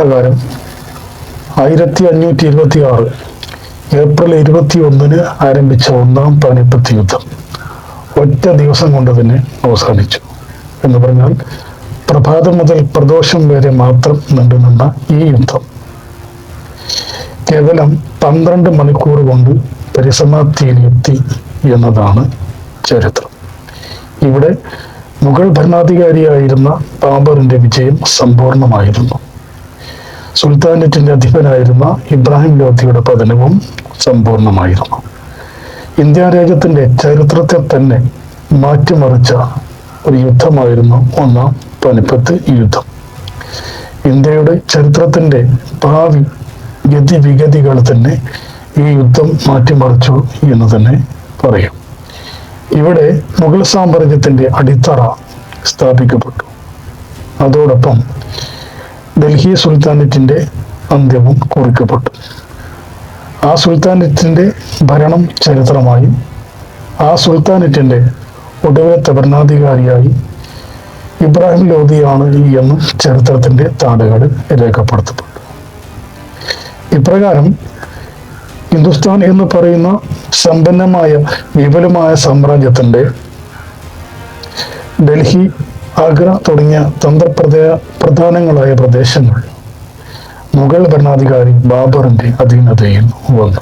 പ്രകാരം ആയിരത്തി അഞ്ഞൂറ്റി ഇരുപത്തി ആറ് ഏപ്രിൽ ഇരുപത്തി ഒന്നിന് ആരംഭിച്ച ഒന്നാം പാനിപ്പത്ത് യുദ്ധം. ഒറ്റ ദിവസം കൊണ്ട് തന്നെ അവസാനിച്ചു. എന്ന് പറഞ്ഞാൽ പ്രഭാതം മുതൽ പ്രദോഷം വരെ മാത്രം നീണ്ടുനിന്ന ഈ യുദ്ധം. കേവലം പന്ത്രണ്ട് മണിക്കൂർ കൊണ്ട് പരിസമാപ്തിയിലെത്തി എന്നതാണ് ചരിത്രം. ഇവിടെ മുഗൾ ഭരണാധികാരിയായിരുന്ന ബാബറിന്റെ വിജയം സമ്പൂർണമായിരുന്നു. സുൽത്താനറ്റിന്റെ അധിപനായിരുന്ന ഇബ്രാഹിം ലോധിയുടെ പതനവും സമ്പൂർണമായിരുന്നു. ഇന്ത്യ രാജ്യത്തിന്റെ ചരിത്രത്തെ തന്നെ മാറ്റിമറിച്ച ഒരു യുദ്ധമായിരുന്നു ഒന്നാം പനിപ്പത്ത് യുദ്ധം. ഇന്ത്യയുടെ ചരിത്രത്തിന്റെ ഭാവി ഗതിവിഗതികൾ തന്നെ ഈ യുദ്ധം മാറ്റിമറിച്ചു എന്ന് തന്നെ പറയാം. ഇവിടെ മുഗൾ സാമ്രാജ്യത്തിന്റെ അടിത്തറ സ്ഥാപിക്കപ്പെട്ടു. അതോടൊപ്പം ഡൽഹി സുൽത്താനറ്റിന്റെ അന്ത്യവും കുറിക്കപ്പെട്ടു. ആ സുൽത്താനറ്റിന്റെ ഭരണം ചരിത്രമായി ആ സുൽത്താനറ്റിന്റെ ഒടുവിലത്തെ ഭരണാധികാരിയായി ഇബ്രാഹിം ലോധിയാണ് എന്ന് ചരിത്രത്തിന്റെ താടുകളിൽ രേഖപ്പെടുത്തപ്പെട്ടു. ഇപ്രകാരം ഹിന്ദുസ്ഥാൻ എന്ന് പറയുന്ന സമ്പന്നമായ വിപുലമായ സാമ്രാജ്യത്തിന്റെ ഡൽഹി ആഗ്ര തുടങ്ങിയ തന്ത്രപ്രദേ പ്രധാനങ്ങളായ പ്രദേശങ്ങൾ. മുഗൾ ഭരണാധികാരി ബാബറിന്റെ അധീനതയിൽ വന്നു.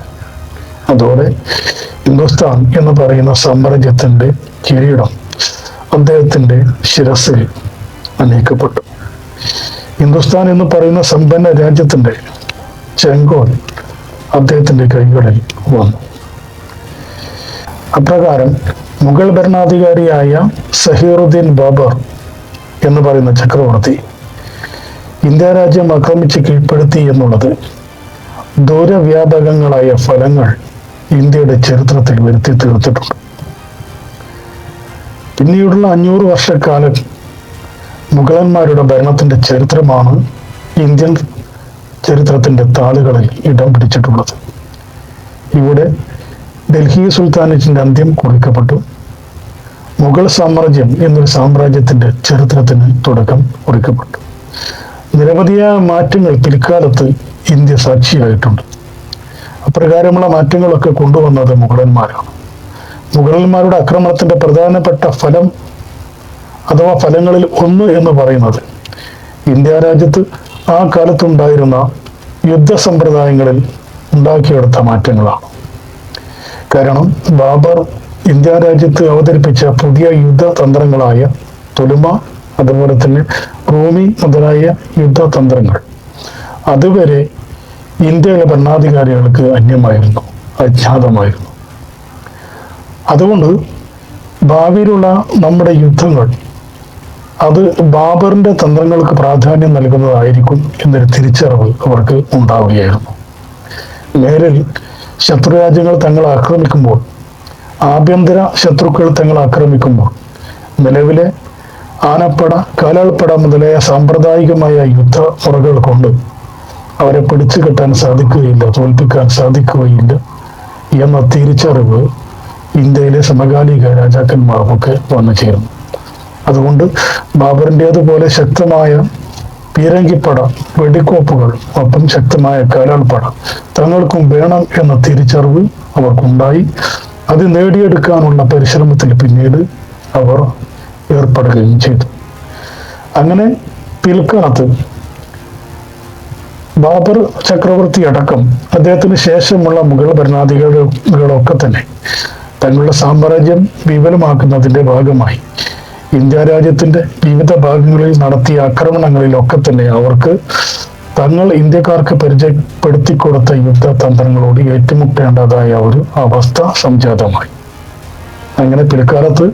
അതോടെ ഹിന്ദുസ്ഥാൻ എന്ന് പറയുന്ന സാമ്രാജ്യത്തിന്റെ കിരീടം അദ്ദേഹത്തിന്റെ ശിരസിൽ അണിയിക്കപ്പെട്ടു. ഹിന്ദുസ്ഥാൻ എന്ന് പറയുന്ന സമ്പന്ന രാജ്യത്തിന്റെ ചെങ്കോൽ അദ്ദേഹത്തിന്റെ കൈകളിൽ വന്നു. അപ്രകാരം മുഗൾ ഭരണാധികാരിയായ സഹീറുദ്ദീൻ ബാബർ എന്ന് പറയുന്ന ചക്രവർത്തി ഇന്ത്യ രാജ്യം ആക്രമിച്ച് കീഴ്പ്പെടുത്തി എന്നുള്ളത് ദൂരവ്യാപകങ്ങളായ ഫലങ്ങൾ ഇന്ത്യയുടെ ചരിത്രത്തിൽ വരുത്തി തീർത്തിട്ടുണ്ട്. പിന്നീടുള്ള അഞ്ഞൂറ് വർഷക്കാലം മുഗളന്മാരുടെ ഭരണത്തിന്റെ ചരിത്രമാണ് ഇന്ത്യൻ ചരിത്രത്തിന്റെ താളുകളിൽ ഇടം പിടിച്ചിട്ടുള്ളത്. ഇവിടെ ഡൽഹി സുൽത്താനറ്റിന്റെ അന്ത്യം കുറിക്കപ്പെട്ടു. മുഗൾ സാമ്രാജ്യം എന്നൊരു സാമ്രാജ്യത്തിന്റെ ചരിത്രത്തിന് തുടക്കം കുറിക്കപ്പെട്ടു. നിരവധിയായ മാറ്റങ്ങൾ പിൽക്കാലത്ത് ഇന്ത്യ സാക്ഷിയായിട്ടുണ്ട്. അപ്രകാരമുള്ള മാറ്റങ്ങളൊക്കെ കൊണ്ടുവന്നത് മുഗളന്മാരാണ്. മുഗളന്മാരുടെ ആക്രമണത്തിന്റെ പ്രധാനപ്പെട്ട ഫലം അഥവാ ഫലങ്ങളിൽ ഒന്ന് എന്ന് പറയുന്നത് ഇന്ത്യ രാജ്യത്ത് ആ കാലത്തുണ്ടായിരുന്ന യുദ്ധ സമ്പ്രദായങ്ങളിൽ ഉണ്ടാക്കിയെടുത്ത മാറ്റങ്ങളാണ്. കാരണം ബാബർ ഇന്ത്യ രാജ്യത്ത് അവതരിപ്പിച്ച പുതിയ യുദ്ധതന്ത്രങ്ങളായ തൊലുമ അതുപോലെ തന്നെ റൂമി മുതലായ യുദ്ധതന്ത്രങ്ങൾ. അതുവരെ ഇന്ത്യയിലെ ഭരണാധികാരികൾക്ക് അന്യമായിരുന്നു അജ്ഞാതമായിരുന്നു. അതുകൊണ്ട് ഭാവിയിലുള്ള നമ്മുടെ യുദ്ധങ്ങൾ അത് ബാബറിന്റെ തന്ത്രങ്ങൾക്ക് പ്രാധാന്യം നൽകുന്നതായിരിക്കും എന്നൊരു തിരിച്ചറിവ് അവർക്ക് ഉണ്ടാവുകയായിരുന്നു. നേരിൽ ശത്രുരാജ്യങ്ങൾ തങ്ങളെ ആക്രമിക്കുമ്പോൾ ആഭ്യന്തര ശത്രുക്കൾ തങ്ങൾ ആക്രമിക്കുമ്പോൾ നിലവിലെ ആനപ്പട കാലാൾപ്പട മുതലായ സാമ്പ്രദായികമായ യുദ്ധ മുറകൾ കൊണ്ട് അവരെ പിടിച്ചു കെട്ടാൻ സാധിക്കുകയില്ല തോൽപ്പിക്കാൻ സാധിക്കുകയില്ല എന്ന തിരിച്ചറിവ് ഇന്ത്യയിലെ സമകാലിക രാജാക്കന്മാർക്കൊക്കെ വന്നു ചേർന്നു അതുകൊണ്ട് ബാബറിന്റേതുപോലെ ശക്തമായ പീരങ്കിപ്പട വെടിക്കോപ്പുകൾ ഒപ്പം ശക്തമായ കാലാൾപ്പട തങ്ങൾക്കും വേണം എന്ന തിരിച്ചറിവ് അവർക്കുണ്ടായി. അത് നേടിയെടുക്കാനുള്ള പരിശ്രമത്തിൽ പിന്നീട് അവർ ഏർപ്പെടുകയും ചെയ്തു. അങ്ങനെ പിൽക്കാലത്ത് ബാബർ ചക്രവർത്തി അടക്കം അദ്ദേഹത്തിന് ശേഷമുള്ള മുഗൾ ഭരണാധികാരികളൊക്കെ തന്നെ തങ്ങളുടെ സാമ്രാജ്യം വിപുലമാക്കുന്നതിന്റെ ഭാഗമായി ഇന്ത്യ രാജ്യത്തിന്റെ വിവിധ ഭാഗങ്ങളിൽ നടത്തിയ ആക്രമണങ്ങളിലൊക്കെ തന്നെ അവർക്ക് തങ്ങൾ ഇന്ത്യക്കാർക്ക് പരിചയപ്പെടുത്തി കൊടുത്ത യുദ്ധതന്ത്രങ്ങളോട് ഏറ്റുമുട്ടേണ്ടതായ ഒരു അവസ്ഥ സംജാതമായി. അങ്ങനെ പിൽക്കാലത്ത്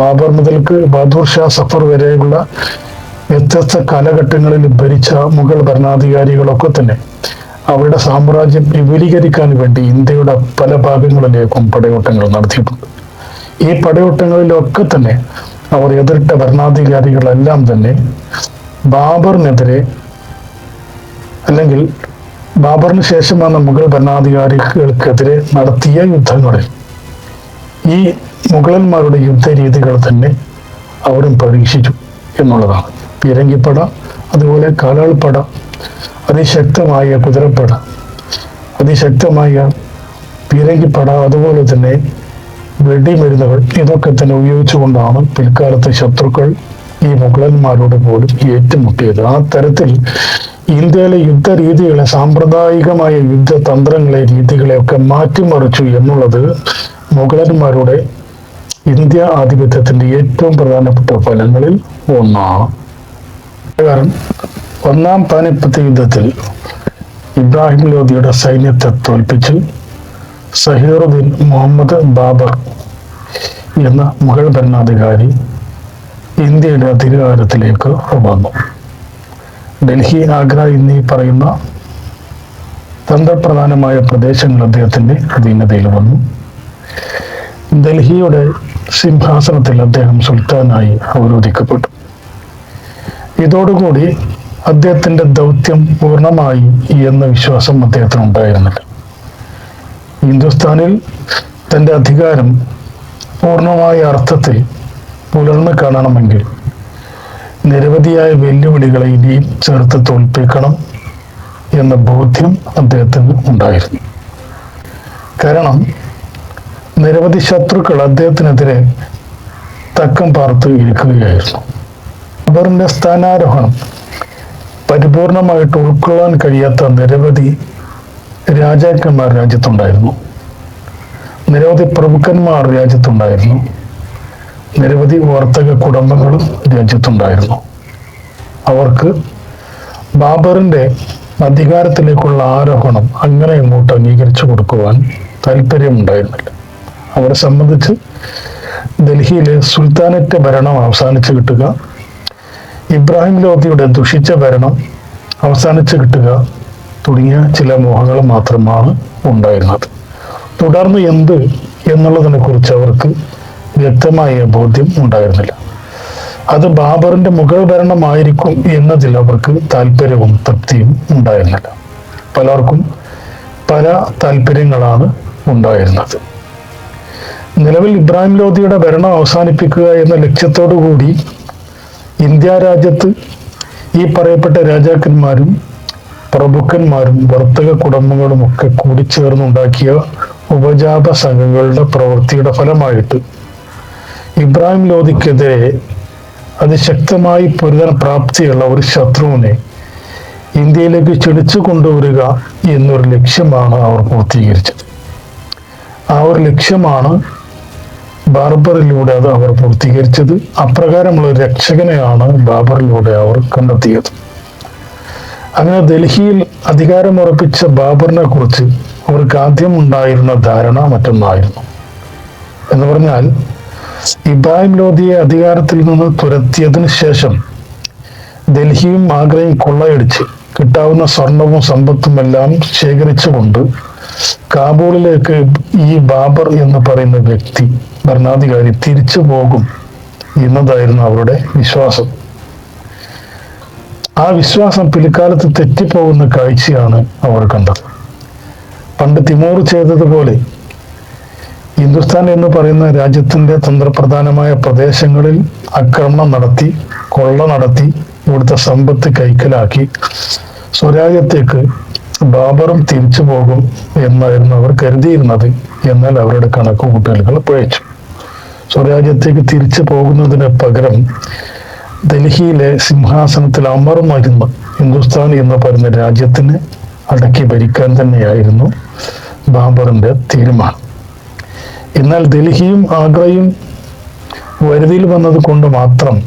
ബാബർ മുതൽക്ക് ബഹാദൂർ ഷാ സഫർ വരെയുള്ള വ്യത്യസ്ത കാലഘട്ടങ്ങളിൽ ഭരിച്ച മുഗൾ ഭരണാധികാരികളൊക്കെ തന്നെ അവരുടെ സാമ്രാജ്യം വിപുലീകരിക്കാൻ വേണ്ടി ഇന്ത്യയുടെ പല ഭാഗങ്ങളിലേക്കും പടയോട്ടങ്ങൾ നടത്തിയിട്ടുണ്ട്. ഈ പടയോട്ടങ്ങളിലൊക്കെ തന്നെ അവർ എതിർത്ത ഭരണാധികാരികളെല്ലാം തന്നെ ബാബറിനെതിരെ അല്ലെങ്കിൽ ബാബറിന് ശേഷം വന്ന മുഗൾ ഭരണാധികാരികൾക്കെതിരെ നടത്തിയ യുദ്ധങ്ങളിൽ ഈ മുഗളന്മാരുടെ യുദ്ധരീതികൾ തന്നെ അവരും പരീക്ഷിച്ചു എന്നുള്ളതാണ്. പീരങ്കിപ്പട അതുപോലെ കാലാൾപ്പട അതിശക്തമായ കുതിരപ്പട അതിശക്തമായ പീരങ്കിപ്പട അതുപോലെ തന്നെ വെടിമരുന്നുകൾ ഇതൊക്കെ തന്നെ ഉപയോഗിച്ചുകൊണ്ടാണ് പിൽക്കാലത്ത് ശത്രുക്കൾ ഈ മുഗളന്മാരോട് പോലും ഏറ്റുമുട്ടിയത്. ആ തരത്തിൽ ഇന്ത്യയിലെ യുദ്ധരീതികളെ സാമ്പ്രദായികമായ യുദ്ധതന്ത്രങ്ങളെ രീതികളെ ഒക്കെ മാറ്റിമറിച്ചു എന്നുള്ളത് മുഗളന്മാരുടെ ഇന്ത്യ ആധിപത്യത്തിന്റെ ഏറ്റവും പ്രധാനപ്പെട്ട ഫലങ്ങളിൽ ഒന്നാണ്. കാരണം ഒന്നാം പാനിപ്പത്ത് യുദ്ധത്തിൽ ഇബ്രാഹിം ലോധിയുടെ സൈന്യത്തെ തോൽപ്പിച്ച് സഹീറുദ്ദീൻ മുഹമ്മദ് ബാബർ എന്ന മുഗൾ ഭരണാധികാരി ഇന്ത്യയുടെ അധികാരത്തിലേക്ക് വന്നു. ഡൽഹി ആഗ്ര എന്നീ പറയുന്ന തന്ത്രപ്രധാനമായ പ്രദേശങ്ങൾ അദ്ദേഹത്തിന്റെ അധീനതയിൽ വന്നു. ഡൽഹിയുടെ സിംഹാസനത്തിൽ അദ്ദേഹം സുൽത്താനായി അവരോധിക്കപ്പെട്ടു ഇതോടുകൂടി അദ്ദേഹത്തിന്റെ ദൗത്യം പൂർണമായി എന്ന വിശ്വാസം അദ്ദേഹത്തിന് ഉണ്ടായിരുന്നില്ല ഹിന്ദുസ്ഥാനിൽ തന്റെ അധികാരം പൂർണമായ അർത്ഥത്തിൽ പുലർന്നു കാണണമെങ്കിൽ നിരവധിയായ വെല്ലുവിളികളെ ഇനിയും ചേർത്ത് തോൽപ്പിക്കണം എന്ന ബോധ്യം അദ്ദേഹത്തിന് ഉണ്ടായിരുന്നു. കാരണം നിരവധി ശത്രുക്കൾ അദ്ദേഹത്തിനെതിരെ തക്കം പാർത്ത് ഇരിക്കുകയായിരുന്നു. അവരുടെ സ്ഥാനാരോഹണം പരിപൂർണമായിട്ട് ഉൾക്കൊള്ളാൻ കഴിയാത്ത നിരവധി രാജാക്കന്മാർ രാജ്യത്തുണ്ടായിരുന്നു. നിരവധി പ്രമുഖന്മാർ രാജ്യത്തുണ്ടായിരുന്നു. നിരവധി വർത്തക കുടുംബങ്ങളും രാജ്യത്തുണ്ടായിരുന്നു അവർക്ക് ബാബറിന്റെ അധികാരത്തിലേക്കുള്ള ആരോഹണം അങ്ങനെ ഇങ്ങോട്ട് അംഗീകരിച്ചു കൊടുക്കുവാൻ താല്പര്യമുണ്ടായിരുന്നില്ല. അവരെ സംബന്ധിച്ച് ഡൽഹിയിലെ സുൽത്താനറ്റ് ഭരണം അവസാനിച്ചു കിട്ടുക ഇബ്രാഹിം ലോധിയുടെ ദുഷിച്ച ഭരണം അവസാനിച്ചു കിട്ടുക തുടങ്ങിയ ചില മോഹങ്ങൾ മാത്രമാണ് ഉണ്ടായിരുന്നത്. തുടർന്ന് എന്ത് എന്നുള്ളതിനെ കുറിച്ച് അവർക്ക് വ്യക്തമായ ബോധ്യം ഉണ്ടായിരുന്നില്ല. അത് ബാബറിന്റെ മുഗൾ ഭരണമായിരിക്കും എന്നതിൽ അവർക്ക് താല്പര്യവും തൃപ്തിയും ഉണ്ടായിരുന്നില്ല. പലർക്കും പല താല്പര്യങ്ങളാണ് ഉണ്ടായിരുന്നത്. നിലവിൽ ഇബ്രാഹിം ലോധിയുടെ ഭരണം അവസാനിപ്പിക്കുക എന്ന ലക്ഷ്യത്തോടു കൂടി ഇന്ത്യ രാജ്യത്ത് ഈ പറയപ്പെട്ട രാജാക്കന്മാരും പ്രഭുക്കന്മാരും വർത്തക കുടുംബങ്ങളും ഒക്കെ കൂടിച്ചേർന്നുണ്ടാക്കിയ ഉപജാപ സംഘങ്ങളുടെ പ്രവൃത്തിയുടെ ഫലമായിട്ട് ഇബ്രാഹിം ലോധിക്കെതിരെ അതിശക്തമായി പൊരുതാൻ പ്രാപ്തിയുള്ള ഒരു ശത്രുവിനെ ഇന്ത്യയിലേക്ക് ക്ഷണിച്ചു കൊണ്ടുവരിക എന്നൊരു ലക്ഷ്യമാണ് അവർ പൂർത്തീകരിച്ചത്. ആ ഒരു ലക്ഷ്യമാണ് ബാർബറിലൂടെ അത് അവർ പൂർത്തീകരിച്ചത്. അപ്രകാരമുള്ള രക്ഷകനെയാണ് ബാബറിലൂടെ അവർ കണ്ടെത്തിയത്. അങ്ങനെ ഡൽഹിയിൽ അധികാരമുറപ്പിച്ച ബാബറിനെ കുറിച്ച് അവർക്ക് ആദ്യം ഉണ്ടായിരുന്ന ധാരണ മറ്റൊന്നായിരുന്നു. എന്ന് പറഞ്ഞാൽ ഇബ്രാഹിം ലോധിയെ അധികാരത്തിൽ നിന്ന് തുരത്തിയതിനു ശേഷം ഡൽഹിയും ആഗ്രയും കൊള്ളയടിച്ച് കിട്ടാവുന്ന സ്വർണവും സമ്പത്തും എല്ലാം ശേഖരിച്ചുകൊണ്ട് കാബൂളിലേക്ക് ഈ ബാബർ എന്ന് പറയുന്ന വ്യക്തി ഭരണാധികാരി തിരിച്ചു പോകും എന്നതായിരുന്നു അവരുടെ വിശ്വാസം. ആ വിശ്വാസം പിൽക്കാലത്ത് തെറ്റിപ്പോകുന്ന കാഴ്ചയാണ് അവർ കണ്ടത്. പണ്ട് തിമൂർ ചെയ്തതുപോലെ ഹിന്ദുസ്ഥാൻ എന്ന് പറയുന്ന രാജ്യത്തിന്റെ തന്ത്രപ്രധാനമായ പ്രദേശങ്ങളിൽ ആക്രമണം നടത്തി കൊള്ള നടത്തി ഇവിടുത്തെ സമ്പത്ത് കൈക്കലാക്കി. സ്വരാജ്യത്തേക്ക് ബാബറും തിരിച്ചു പോകും എന്നായിരുന്നു അവർ കരുതിയിരുന്നത്. എന്നാൽ അവരുടെ കണക്ക് കൂട്ടലുകൾ പിഴച്ചു. സ്വരാജ്യത്തേക്ക് തിരിച്ചു പോകുന്നതിന് പകരം ഡൽഹിയിലെ സിംഹാസനത്തിൽ അമർന്നിരുന്ന ഹിന്ദുസ്ഥാൻ എന്ന് പറയുന്ന രാജ്യത്തിന് അടക്കി ഭരിക്കാൻ തന്നെയായിരുന്നു ബാബറിന്റെ തീരുമാനം. എന്നാൽ ഡൽഹിയും ആഗ്രയും വരുതിയിൽ വന്നത് കൊണ്ട് മാത്രം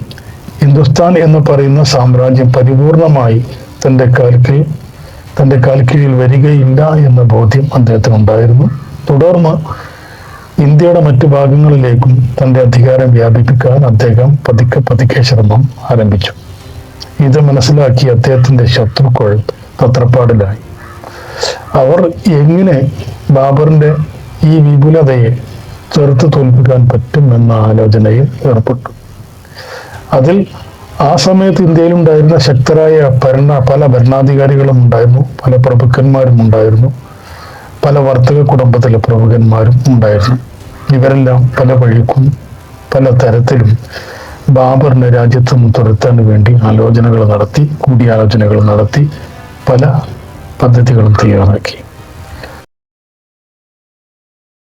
ഹിന്ദുസ്ഥാൻ എന്ന് പറയുന്ന സാമ്രാജ്യം പരിപൂർണമായി തന്റെ കാൽക്കി തന്റെ കാൽക്കീഴിൽ വരികയില്ല എന്ന ബോധ്യം അദ്ദേഹത്തിനുണ്ടായിരുന്നു. തുടർന്ന് ഇന്ത്യയുടെ മറ്റു ഭാഗങ്ങളിലേക്കും തന്റെ അധികാരം വ്യാപിപ്പിക്കാൻ അദ്ദേഹം പതുക്കെ പതുക്കെ ശ്രമം ആരംഭിച്ചു. ഇത് മനസ്സിലാക്കി അദ്ദേഹത്തിന്റെ ശത്രുക്കൾ തത്രപ്പാടിലായി. അവർ എങ്ങനെ ബാബറിന്റെ ഈ വിപുലതയെ ചെറുത്ത് തോൽപ്പിക്കാൻ പറ്റും എന്ന ആലോചനയിൽ ഏർപ്പെട്ടു. അതിൽ ആ സമയത്ത് ഇന്ത്യയിലുണ്ടായിരുന്ന ശക്തരായ ഭരണ പല ഭരണാധികാരികളും ഉണ്ടായിരുന്നു പല പ്രഭുക്കന്മാരും ഉണ്ടായിരുന്നു പല വർത്തക കുടുംബത്തിലെ പ്രഭുക്കന്മാരും ഉണ്ടായിരുന്നു. ഇവരെല്ലാം പല വഴിക്കും പല തരത്തിലും ബാബറിനെ രാജ്യത്ത് നിന്ന് തുരത്താൻ വേണ്ടി ആലോചനകൾ നടത്തി കൂടിയാലോചനകൾ നടത്തി പല പദ്ധതികളും തയ്യാറാക്കി.